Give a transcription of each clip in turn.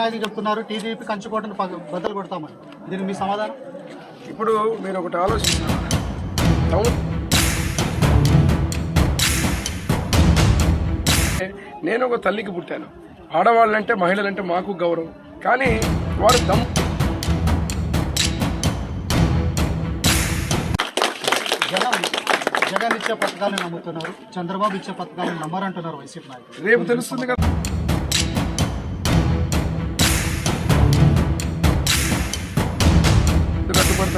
నాయకులు చెప్తున్నారు టీడీపీ కంచుకోటను బద్దలు కొడతామని. దీనికి మీ సమాధానం? ఇప్పుడు మీరు ఒకటి ఆలోచించారు టౌన్ నేను ఒక తల్లికి పుట్టాను. ఆడవాళ్ళంటే మహిళలంటే మాకు గౌరవం. కానీ వారు దమ్ జగన్ జగన్ ఇచ్చే పథకాలను నమ్ముతున్నారు. చంద్రబాబు ఇచ్చే పథకాలను నమ్మరంటున్నారు వైసీపీ నాయకులు. రేపు తెలుస్తుంది కదా.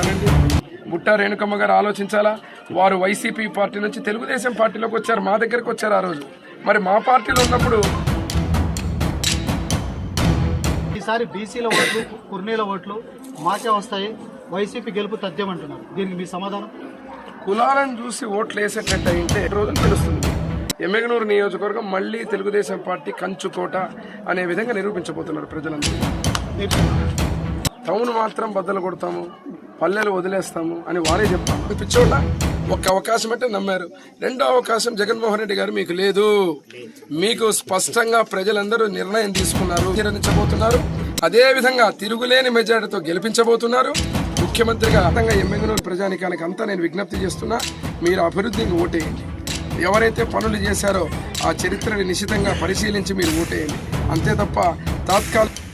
కట్టుబడతానండి బుట్టా రేణుకమ్మ గారు ఆలోచించాలా? వారు వైసీపీ పార్టీ నుంచి తెలుగుదేశం పార్టీలోకి వచ్చారు మా దగ్గరకు వచ్చారు ఆ రోజు. మరి మా పార్టీలో ఉన్నప్పుడు ఈసారి బీసీల ఓట్లు కుర్నీల ఓట్లు మాకే వస్తాయి. వైసీపీ గెలుపు తథ్యం అంటున్నారు దీనికి మీ సమాధానం? కులాలను చూసి ఓట్లు వేసేటట్టు అయితే రోజులు తెలుస్తుంది. ఎమ్మెగనూరు నియోజకవర్గం మళ్ళీ తెలుగుదేశం పార్టీ కంచుకోట అనే విధంగా నిరూపించబోతున్నారు ప్రజలందరూ. టౌన్ మాత్రం బద్దలు కొడతాము. పల్లెలు వదిలేస్తాము అని వారే చెప్తాము పిచ్చోళ్ళ ఒక్క అవకాశం అంటే నమ్మారు. రెండో అవకాశం జగన్మోహన్ రెడ్డి గారు మీకు లేదు. మీకు స్పష్టంగా ప్రజలందరూ నిర్ణయం తీసుకున్నారు. నిర్ణయించబోతున్నారు. అదే విధంగా తిరుగులేని మెజారిటీతో గెలిపించబోతున్నారు. ముఖ్యమంత్రిగా అర్థంగా ఎమ్మెగనూరు ప్రజానికానికి అంతా నేను విజ్ఞప్తి చేస్తున్నా మీరు అభివృద్ధికి ఓటేయండి. ఎవరైతే పనులు చేశారో ఆ చరిత్రని నిశ్చితంగా పరిశీలించి మీరు ఓటేయండి. అంతే తప్ప తాత్కాలిక